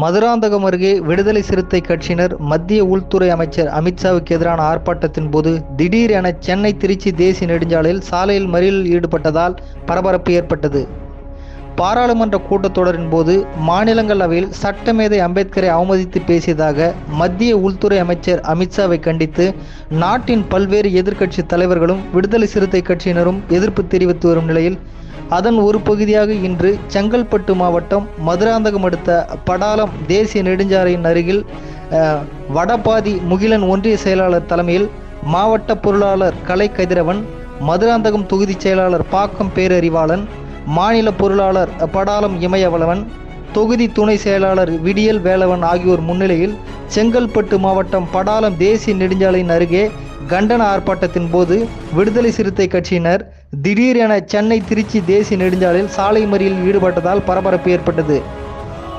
மதுராந்தகம் அருகே விடுதலை சிறுத்தை கட்சியினர் மத்திய உள்துறை அமைச்சர் அமித்ஷாவுக்கு எதிரான ஆர்ப்பாட்டத்தின் போது திடீரென சென்னை திருச்சி தேசிய நெடுஞ்சாலையில் சாலையில் மறியலில் ஈடுபட்டதால் பரபரப்பு ஏற்பட்டது. பாராளுமன்ற கூட்டத்தொடரின் போது மாநிலங்களவையில் சட்டமேதை அம்பேத்கரை அவமதித்து பேசியதாக மத்திய உள்துறை அமைச்சர் அமித்ஷாவை கண்டித்து நாட்டின் பல்வேறு எதிர்க்கட்சி தலைவர்களும் விடுதலை சிறுத்தை கட்சியினரும் எதிர்ப்பு தெரிவித்து வரும் நிலையில் அதன் ஒரு பகுதியாக இன்று செங்கல்பட்டு மாவட்டம் மதுராந்தகம் அடுத்த படாலம் தேசிய நெடுஞ்சாலையின் அருகில் வடபாதி முகிலன் ஒன்றிய செயலாளர் தலைமையில் மாவட்ட பொருளாளர் கலை கதிரவன் மதுராந்தகம் தொகுதி செயலாளர் பாக்கம் பேரறிவாளன் மாநில பொருளாளர் படாலம் இமயவளவன் தொகுதி துணை செயலாளர் விடியல் வேலவன் ஆகியோர் முன்னிலையில் செங்கல்பட்டு மாவட்டம் படாலம் தேசிய நெடுஞ்சாலையின் அருகே கண்டன ஆர்ப்பாட்டத்தின் போது விடுதலை சிறுத்தை கட்சியினர் திடீரென சென்னை திருச்சி தேசிய நெடுஞ்சாலையில் சாலை மறியலில் ஈடுபட்டதால் பரபரப்பு ஏற்பட்டது.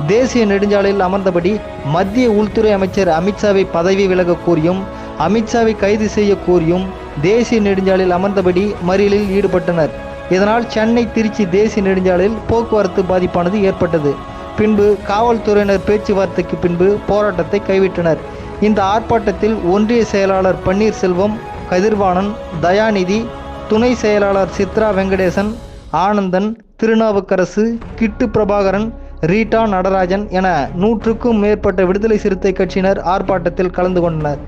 தேசிய நெடுஞ்சாலையில் அமர்ந்தபடி மத்திய உள்துறை அமைச்சர் அமித்ஷாவை பதவி விலக கோரியும் அமித்ஷாவை கைது செய்ய கோரியும் தேசிய நெடுஞ்சாலையில் அமர்ந்தபடி மறியலில் ஈடுபட்டனர். இதனால் சென்னை திருச்சி தேசிய நெடுஞ்சாலையில் போக்குவரத்து பாதிப்பானது ஏற்பட்டது. பின்பு காவல்துறையினர் பேச்சுவார்த்தைக்கு பின்பு போராட்டத்தை கைவிட்டனர். இந்த ஆர்ப்பாட்டத்தில் ஒன்றிய செயலாளர் பன்னீர்செல்வம் கதிர்வாணன் தயாநிதி துணை செயலாளர் சித்ரா வெங்கடேசன் ஆனந்தன் திருநாவுக்கரசு கிட்டு பிரபாகரன் ரீட்டா நடராஜன் என நூற்றுக்கும் மேற்பட்ட விடுதலை சிறுத்தை கட்சியினர் ஆர்ப்பாட்டத்தில் கலந்து கொண்டனர்.